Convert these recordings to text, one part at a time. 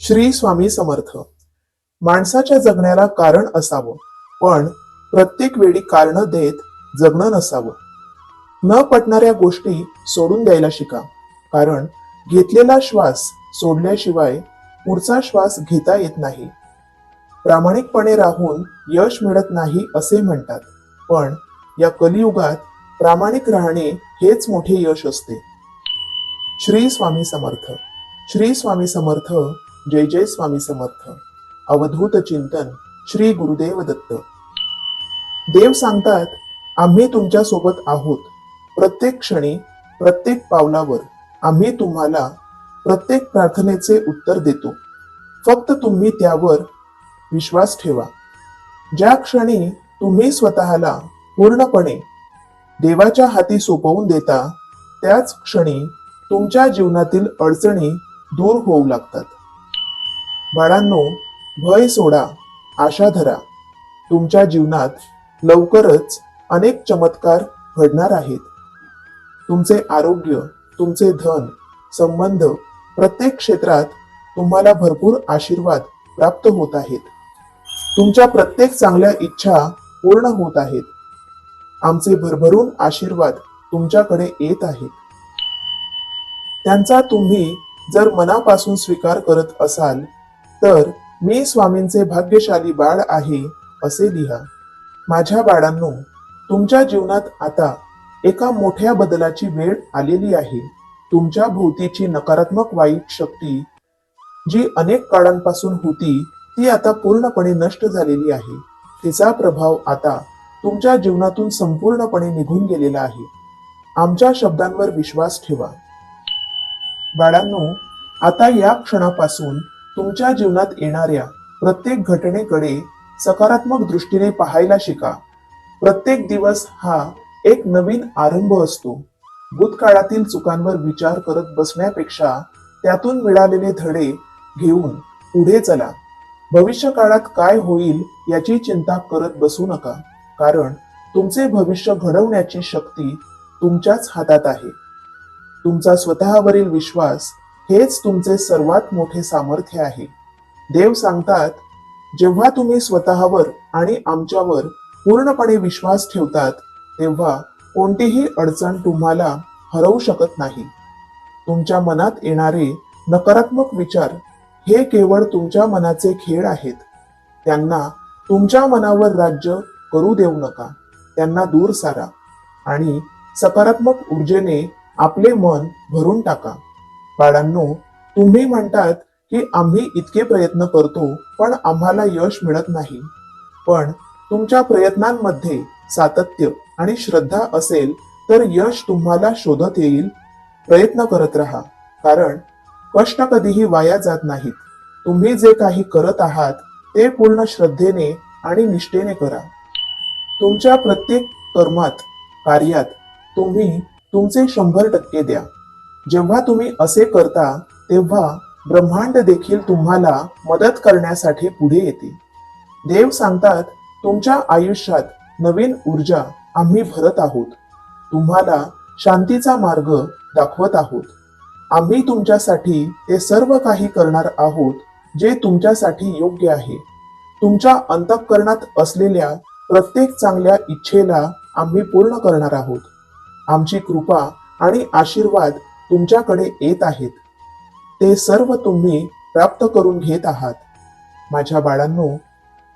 श्री स्वामी समर्थ. माणसाच्या जगण्याला कारण असावं पण प्रत्येक वेळी कारण देत जगणं नसावं. न पटणाऱ्या गोष्टी सोडून द्यायला शिका कारण घेतलेला श्वास सोडल्याशिवाय पुढचा श्वास घेता येत नाही. प्रामाणिकपणे राहून यश मिळत नाही असे म्हणतात पण या कलियुगात प्रामाणिक राहणे हेच मोठे यश असते. श्री स्वामी समर्थ. श्री स्वामी समर्थ जय जय स्वामी समर्थ. अवधूत चिंतन श्री गुरुदेव दत्त. देव सांगतात आम्ही तुमच्यासोबत आहोत. प्रत्येक क्षणी प्रत्येक पावलावर आम्ही तुम्हाला प्रत्येक प्रार्थनेचे उत्तर देतो. फक्त तुम्ही त्यावर विश्वास ठेवा. ज्या क्षणी तुम्ही स्वतःला पूर्णपणे देवाच्या हाती सोपवून देता त्याच क्षणी तुमच्या जीवनातील अडचणी दूर होऊ लागतात. बाळांनो भय सोडा आशा धरा. तुमच्या जीवनात लवकरच अनेक चमत्कार घडणार आहेत. तुमचे आरोग्य तुमचे धन संबंध प्रत्येक क्षेत्रात तुम्हाला भरपूर आशीर्वाद प्राप्त होत आहेत. तुमच्या प्रत्येक चांगल्या इच्छा पूर्ण होत आहेत. आमचे भरभरून आशीर्वाद तुमच्याकडे येत आहेत. त्यांचा तुम्ही जर मनापासून स्वीकार करत असाल तर मी स्वामींचे भाग्यशाली बाळ आहे असे लिहा. माझ्या बाळांनो तुमच्या जीवनात आता एका मोठ्या बदलाची वेळ आलेली आहे. तुमच्या भोवतीची नकारात्मक वाईट शक्ती जी अनेक काळांपासून होती ती आता पूर्णपणे नष्ट झालेली आहे. तिचा प्रभाव आता तुमच्या जीवनातून संपूर्णपणे निघून गेलेला आहे. आमच्या शब्दांवर विश्वास ठेवा. बाळांनो आता या क्षणापासून तुमच्या जीवनात येणाऱ्या प्रत्येक घटनेकडे सकारात्मक दृष्टीने पाहायला शिका. प्रत्येक दिवस हा एक नवीन आरंभ असतो. भूतकाळातील चुकांवर विचार करत बसण्यापेक्षा त्यातून मिळालेले धडे घेऊन पुढे चला. भविष्य काळात काय होईल याची चिंता करत बसू नका कारण तुमचे भविष्य घडवण्याची शक्ती तुमच्याच हातात आहे. तुमचा स्वतःवरील विश्वास हेच तुमचे सर्वात मोठे सामर्थ्य आहे. देव सांगतात जेव्हा तुम्ही स्वतःवर आणि आमच्यावर पूर्णपणे विश्वास ठेवतात तेव्हा कोणतीही अडचण तुम्हाला हरवू शकत नाही. तुमच्या मनात येणारे नकारात्मक विचार हे केवळ तुमच्या मनाचे खेळ आहेत. त्यांना तुमच्या मनावर राज्य करू देऊ नका. त्यांना दूर सारा आणि सकारात्मक ऊर्जेने आपले मन भरून टाका. बाळांनो तुम्ही म्हणतात की आम्ही इतके प्रयत्न करतो पण आम्हाला यश मिळत नाही. पण तुमच्या प्रयत्नांमध्ये सातत्य आणि श्रद्धा असेल तर यश तुम्हाला शोधत येईल. प्रयत्न करत राहा कारण कष्ट कधीही वाया जात नाहीत. तुम्ही जे काही करत आहात ते पूर्ण श्रद्धेने आणि निष्ठेने करा. तुमच्या प्रत्येक कर्मात कार्यात तुम्ही तुमचे शंभर टक्के द्या. जेव्हा तुम्ही असे करता तेव्हा ब्रह्मांड देखील तुम्हाला मदत करण्यासाठी पुढे येते. देव सांगतात तुमच्या आयुष्यात नवीन ऊर्जा आम्ही भरत आहोत. तुम्हाला शांतीचा मार्ग दाखवत आहोत. आम्ही तुमच्यासाठी ते सर्व काही करणार आहोत जे तुमच्यासाठी योग्य आहे. तुमच्या अंतःकरणात असलेल्या प्रत्येक चांगल्या इच्छेला आम्ही पूर्ण करणार आहोत. आमची कृपा आणि आशीर्वाद तुमच्याकडे येत आहेत. ते सर्व तुम्ही प्राप्त करून घेत आहात. माझ्या बाळांनो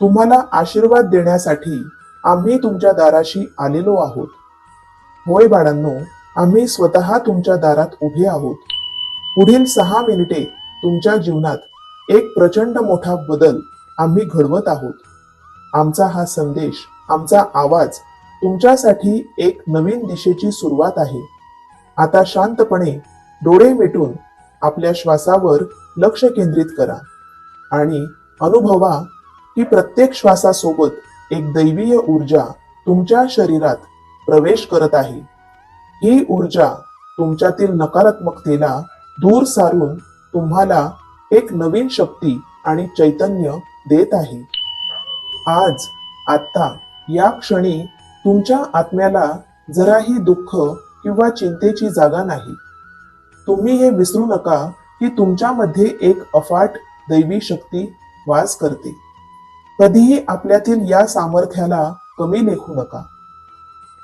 तुम्हाला आशीर्वाद देण्यासाठी आम्ही तुमच्या दाराशी आलेलो आहोत. होय बाळांनो आम्ही स्वतः तुमच्या दारात उभे आहोत. पुढील सहा मिनिटे तुमच्या जीवनात एक प्रचंड मोठा बदल आम्ही घडवत आहोत. आमचा हा संदेश आमचा आवाज तुमच्यासाठी एक नवीन दिशेची सुरुवात आहे. आता शांतपणे डोळे मिटून आपल्या श्वासावर लक्ष केंद्रित करा. आणि अनुभवा की प्रत्येक श्वासासोबत एक दैवीय ऊर्जा तुमच्या शरीरात प्रवेश करत आहे. ही ऊर्जा तुमच्यातील नकारात्मकतेला दूर सारून तुम्हाला एक नवीन शक्ती आणि चैतन्य देत आहे. आज आता या क्षणी तुमच्या आत्म्याला जराही दुःख किंवा चिंतेची जागा नाही. तुम्ही हे विसरू नका की तुमच्यामध्ये एक अफाट दैवी शक्ती वास करते. कधीही आपल्यातील या सामर्थ्याला कमी लेखू नका.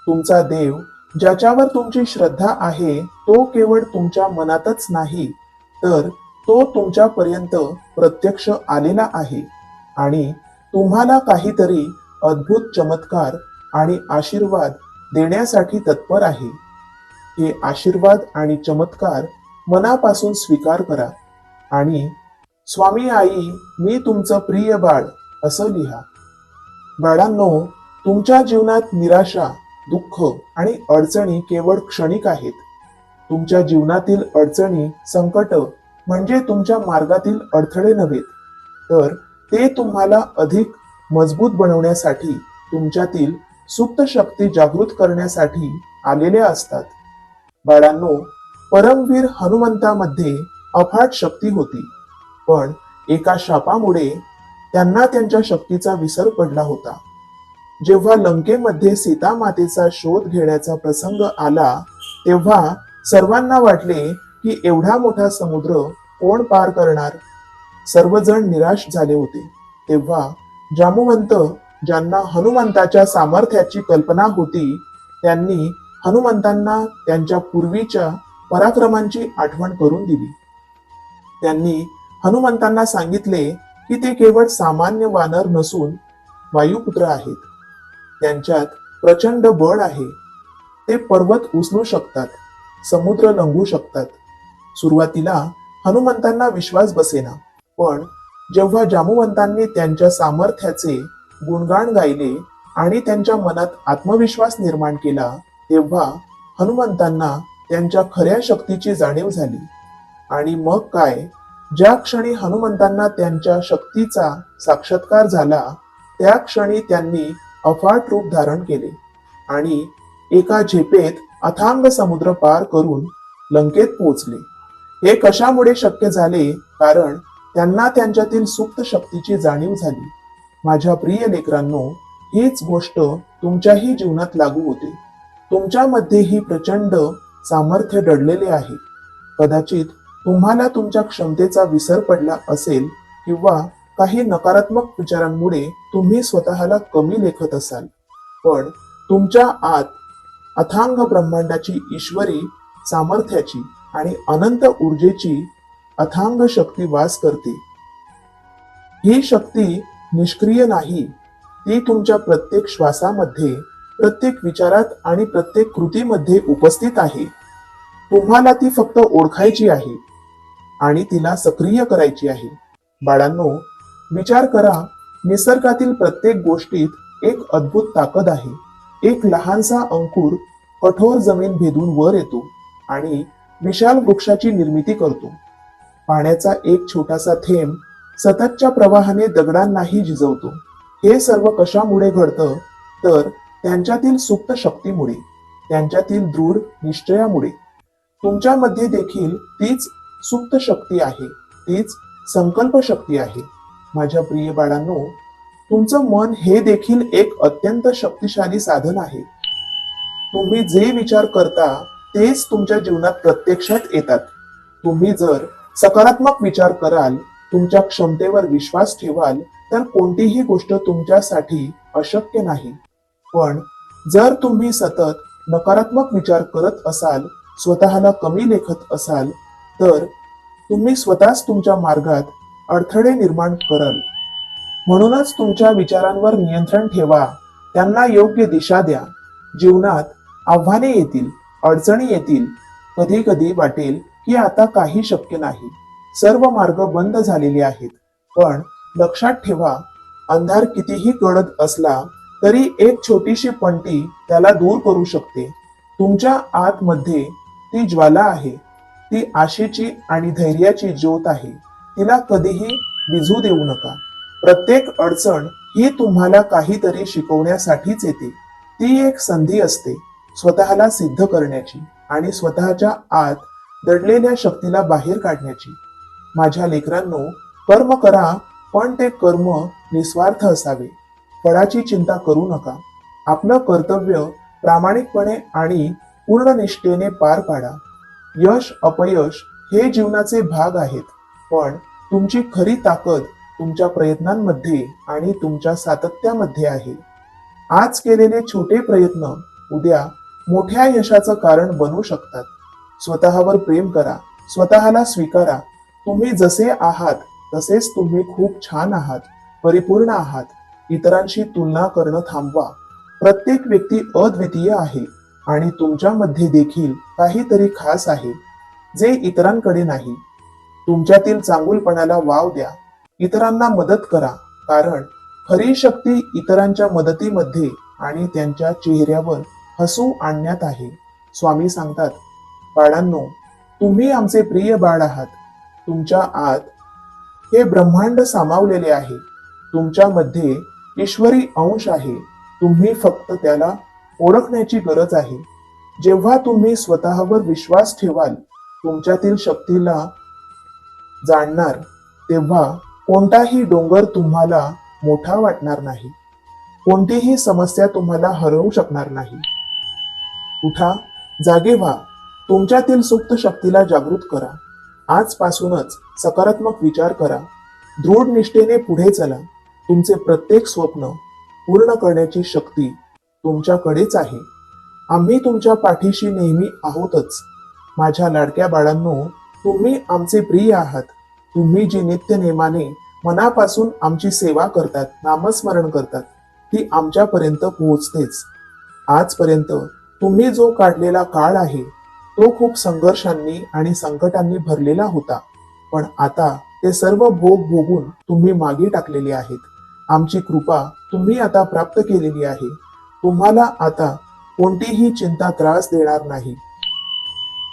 तुमचा देव ज्याच्यावर तुमची श्रद्धा आहे तो केवळ तुमच्या मनातच नाही तर तो तुमच्यापर्यंत प्रत्यक्ष आलेला आहे आणि तुम्हाला काहीतरी अद्भुत चमत्कार आणि आशीर्वाद देण्यासाठी तत्पर आहे. हे आशीर्वाद आणि चमत्कार मनापासून स्वीकार करा. आणि स्वामी आई मी तुमचं प्रिय बाळ असं लिहा. बाळांनो तुमच्या जीवनात निराशा दुःख आणि अडचणी केवळ क्षणिक आहेत. तुमच्या जीवनातील अडचणी संकट म्हणजे तुमच्या मार्गातील अडथळे नव्हेत तर ते तुम्हाला अधिक मजबूत बनवण्यासाठी तुमच्यातील सुप्त शक्ती जागृत करण्यासाठी आलेल्या असतात. बाळांनो परमवीर हनुमंतामध्ये अफाट शक्ती होती. पण एका शापामुळे त्यांना त्यांच्या शक्तीचा विसर पडला होता. जेव्हा लंकेमध्ये सीता मातेचा शोध घेण्याचा प्रसंग आला तेव्हा सर्वांना वाटले की एवढा मोठा समुद्र कोण पार करणार? सर्वजण निराश झाले होते. तेव्हा जामुवंत ज्यांना हनुमंताच्या सामर्थ्याची कल्पना होती त्यांनी हनुमंतांना त्यांच्या पूर्वीच्या पराक्रमांची आठवण करून दिली. त्यांनी हनुमंतांना सांगितले की ते केवळ सामान्य वानर नसून वायुपुत्र आहेत. त्यांच्यात प्रचंड बळ आहे. ते पर्वत उचलू शकतात समुद्र लंघू शकतात. सुरुवातीला हनुमंतांना विश्वास बसेना पण जेव्हा जामुवंतांनी त्यांच्या सामर्थ्याचे गुणगाण गायले आणि त्यांच्या मनात आत्मविश्वास निर्माण केला तेव्हा हनुमंतांना त्यांच्या खऱ्या शक्तीची जाणीव झाली. आणि मग काय? ज्या क्षणी हनुमंतांना त्यांच्या शक्तीचा साक्षात्कार झाला त्या क्षणी त्यांनी अफाट रूप धारण केले आणि एका झेपेत अथांग समुद्र पार करून लंकेत पोहोचले. हे कशामुळे शक्य झाले? कारण त्यांना त्यांच्यातील सुप्त शक्तीची जाणीव झाली. माझ्या प्रिय लेकरांनो हीच गोष्ट तुमच्याही जीवनात लागू होते. तुमच्यामध्येही प्रचंड सामर्थ्य दडलेले आहे. कदाचित तुम्हाला तुमच्या क्षमतेचा विसर पडला असेल किंवा काही नकारात्मक विचारांमुळे तुम्ही स्वतःला कमी लेखत असाल. पण तुमच्या आत अथांग ब्रह्मांडाची ईश्वरी सामर्थ्याची आणि अनंत ऊर्जेची अथांग शक्ती वास करते. ही शक्ती निष्क्रिय नाही ती तुमच्या प्रत्येक श्वासामध्ये प्रत्येक विचारात आणि प्रत्येक कृतीमध्ये उपस्थित आहे. तुम्हाला ती फक्त ओळखायची आहे आणि तिला सक्रिय करायची आहे. बाळांनो विचार करा निसर्गातील प्रत्येक गोष्टीत एक अद्भुत ताकद आहे. एक लहानसा अंकुर कठोर जमीन भेदून वर येतो आणि विशाल वृक्षाची निर्मिती करतो. पाण्याचा एक छोटासा थेंब सततच्या प्रवाहाने दगडांनाही झिजवतो. हे सर्व कशामुळे घडतं? तर त्यांच्यातील सुप्त शक्तीमुळे त्यांच्यातील दृढ निश्चयामुळे. तुमच्यामध्ये देखील तीच सुप्त शक्ती आहे तीच संकल्प शक्ती आहे. माझ्या प्रिय बाळांनो तुमचं मन हे देखील एक अत्यंत शक्तिशाली साधन आहे. तुम्ही जे विचार करता तेच तुमच्या जीवनात प्रत्यक्षात येतात. तुम्ही जर सकारात्मक विचार कराल तुमच्या क्षमतेवर विश्वास ठेवाल तर कोणतीही गोष्ट तुमच्यासाठी अशक्य नाही. पण जर तुम्ही सतत नकारात्मक विचार करत असाल स्वतःला कमी लेखत असाल तर तुम्ही स्वतःच तुमच्या मार्गात अडथळे निर्माण कराल. म्हणूनच तुमच्या विचारांवर नियंत्रण ठेवा. त्यांना योग्य दिशा द्या. जीवनात आव्हाने येतील अडचणी येतील. कधी कधी वाटेल की आता काही शक्य नाही. सर्व मार्ग बंद झालेले आहेत. पण लक्षात ठेवा अंधार कितीही गडद असला तरी एक छोटीशी पंटी त्याला दूर करू शकते. तुमच्या आतमध्ये ती ज्वाला आहे. ती आशेची आणि धैर्याची ज्योत आहे. तिला कधीही विझू देऊ नका. प्रत्येक अडचण ही तुम्हाला काहीतरी शिकवण्यासाठीच येते. ती एक संधी असते स्वतःला सिद्ध करण्याची आणि स्वतःच्या आत दडलेल्या शक्तीला बाहेर काढण्याची. माझ्या लेकरांनो कर्म करा पण ते कर्म निस्वार्थ असावे. फळाची चिंता करू नका. आपलं कर्तव्य प्रामाणिकपणे आणि पूर्ण निष्ठेने पार पाडा. यश अपयश हे जीवनाचे भाग आहेत. पण तुमची खरी ताकद तुमच्या प्रयत्नांमध्ये आणि तुमच्या सातत्यामध्ये आहे. आज केलेले छोटे प्रयत्न उद्या मोठ्या यशाचं कारण बनू शकतात. स्वतःवर प्रेम करा. स्वतःला स्वीकारा. तुम्ही जसे आहात तसेच तुम्ही खूप छान आहात. परिपूर्ण आहात. इतरांशी तुलना करणं थांबवा. प्रत्येक व्यक्ती अद्वितीय आहे आणि तुमच्यामध्ये देखील काहीतरी खास आहे जे इतरांकडे नाही. तुमच्यातील चांगुलपणाला वाव द्या. इतरांना मदत करा कारण खरी शक्ती इतरांच्या मदतीमध्ये आणि त्यांच्या चेहऱ्यावर हसू आणण्यात आहे. स्वामी सांगतात बाळांनो तुम्ही आमचे प्रिय बाळ आहात. तुमच्या आत हे ब्रह्मांड सामावलेले आहे. तुमच्यामध्ये ईश्वरी अंश आहे. तुम्ही फक्त त्याला ओळखण्याची गरज आहे. जेव्हा तुम्ही स्वतःवर विश्वास ठेवाल तुमच्यातील शक्तीला जाणणार तेव्हा कोणताही डोंगर तुम्हाला मोठा वाटणार नाही. कोणतीही समस्या तुम्हाला हरवू शकणार नाही. उठा जागे व्हा. तुमच्यातील सुप्त शक्तीला जागृत करा. आजपासूनच सकारात्मक विचार करा. दृढ निष्ठेने पुढे चला. तुमचे प्रत्येक स्वप्न पूर्ण करण्याची शक्ती तुमच्याकडेच आहे. आम्ही तुमच्या पाठीशी नेहमी आहोतच. माझ्या लाडक्या बाळांनो तुम्ही आमचे प्रिय आहात. तुम्ही जी नित्य नेमाने मनापासून आमची सेवा करतात नामस्मरण करतात ती आमच्यापर्यंत पोहोचतेच. आजपर्यंत तुम्ही जो काढलेला काळ आहे तो खूप संघर्षांनी आणि संकटांनी भरलेला होता. पण आता ते सर्व भोग भोगून तुम्ही मागे टाकलेले आहेत. आमची कृपा तुम्ही आता प्राप्त केलेली आहे. तुम्हाला आता कोणतीही चिंता त्रास देणार नाही.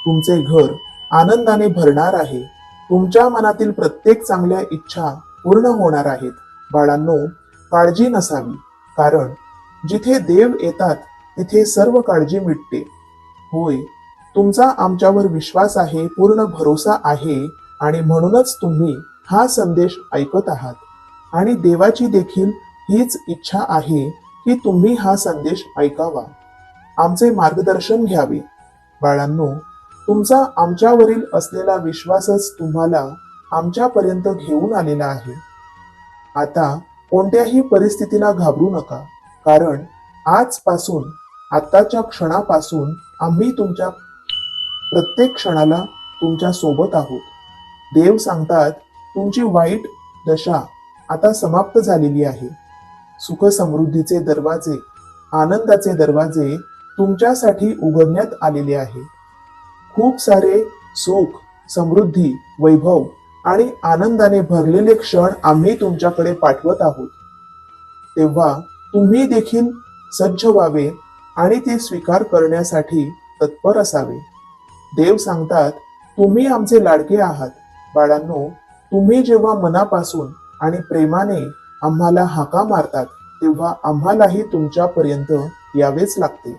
तुमचे घर आनंदाने भरणार आहे. तुमच्या मनातील प्रत्येक चांगल्या इच्छा पूर्ण होणार आहेत. बाळांनो काळजी नसावी कारण जिथे देव येतात तिथे सर्व काळजी मिटते. होय तुमचा आमच्यावर विश्वास आहे पूर्ण भरोसा आहे आणि म्हणूनच तुम्ही हा संदेश ऐकत आहात. आणि देवाची देखील हीच इच्छा आहे की तुम्ही हा संदेश ऐकावा. आमचे मार्गदर्शन घ्यावे. बाळांनो तुमचा आमच्यावरील असलेला विश्वासच तुम्हाला आमच्यापर्यंत घेऊन आलेला आहे. आता कोणत्याही परिस्थितीला घाबरू नका कारण आजपासून आत्ताच्या क्षणापासून आम्ही तुमच्या प्रत्येक क्षणाला तुमच्यासोबत आहोत. देव सांगतात तुमची वाईट दशा आता समाप्त झालेली आहे. सुख समृद्धीचे दरवाजे आनंदाचे दरवाजे तुमच्यासाठी उघडण्यात आलेले आहे. खूप सारे सुख समृद्धी वैभव आणि आनंदाने भरलेले क्षण आम्ही तुमच्याकडे पाठवत आहोत. तेव्हा तुम्ही देखील सज्ज व्हावे आणि ते स्वीकार करण्यासाठी तत्पर असावे. देव सांगतात तुम्ही आमचे लाडके आहात. बाळांनो तुम्ही जेव्हा मनापासून आणि प्रेमाने आम्हाला हाका मारतात तेव्हा आम्हालाही तुमच्यापर्यंत यावेच लागते.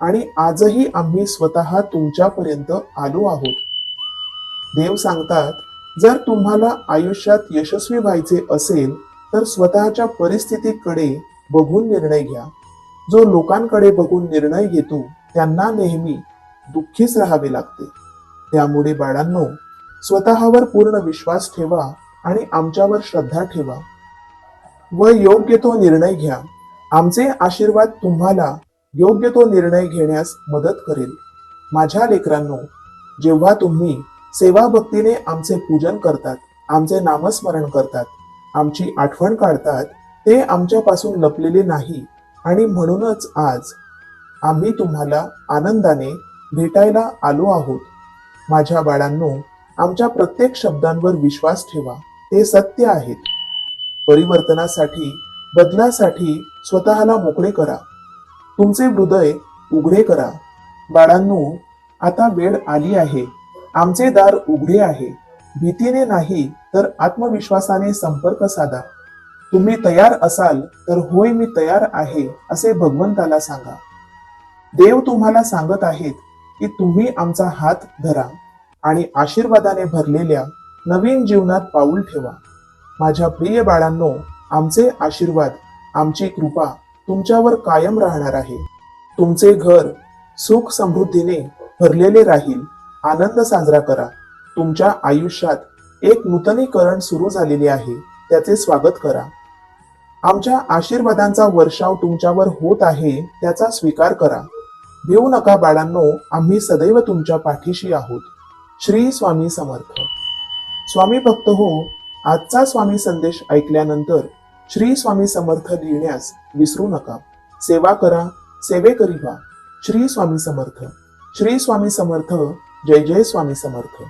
आणि आजही आम्ही स्वतः तुमच्यापर्यंत आलो आहोत. देव सांगतात जर तुम्हाला आयुष्यात यशस्वी व्हायचे असेल तर स्वतःच्या परिस्थितीकडे बघून निर्णय घ्या. जो लोकांकडे बघून निर्णय घेतो त्यांना नेहमी दुःखीच राहावे लागते. त्यामुळे बाळांनो स्वतःवर पूर्ण विश्वास ठेवा आणि आमच्यावर श्रद्धा ठेवा. व योग्य तो निर्णय घ्या. आमचे आशीर्वाद तुम्हाला योग्य तो निर्णय घेण्यास मदत करेल. माझ्या लेकरांनो जेव्हा तुम्ही सेवाभक्तीने आमचे पूजन करतात आमचे नामस्मरण करतात आमची आठवण काढतात ते आमच्यापासून लपलेले नाही आणि म्हणूनच आज आम्ही तुम्हाला आनंदाने भेटायला आलो आहोत. माझ्या बाळांनो आमच्या प्रत्येक शब्दांवर विश्वास ठेवा. ते सत्य आहेत. परिवर्तनासाठी बदलासाठी स्वतःला मोकळे करा. तुमचे हृदय उघडे करा. बाळांनो आता वेळ आली आहे. आमचे दार उघडे आहे. भीतीने नाही तर आत्मविश्वासाने संपर्क साधा. तुम्ही तयार असाल तर होय मी तयार आहे असे भगवंताला सांगा. देव तुम्हाला सांगत आहेत की तुम्ही आमचा हात धरा आणि आशीर्वादाने भरलेल्या नवीन जीवनात पाऊल ठेवा. माझ्या प्रिय बाळांनो आमचे आशीर्वाद आमची कृपा तुमच्यावर कायम राहणार आहे. तुमचे घर सुख समृद्धीने भरलेले राहील. आनंद साजरा करा. तुमच्या आयुष्यात एक नूतनीकरण सुरू झालेले आहे त्याचे स्वागत करा. आमच्या आशीर्वादांचा वर्षाव तुमच्यावर होत आहे त्याचा स्वीकार करा. भिवू नका बाळांनो आम्ही सदैव तुमच्या पाठीशी आहोत. श्री स्वामी समर्थ. स्वामी भक्त हो आजचा स्वामी संदेश ऐकल्यानंतर श्री स्वामी समर्थ लिहिण्यास विसरू नका. सेवा करा सेवेकरी व्हा. श्री स्वामी समर्थ. श्री स्वामी समर्थ. जय जय स्वामी समर्थ.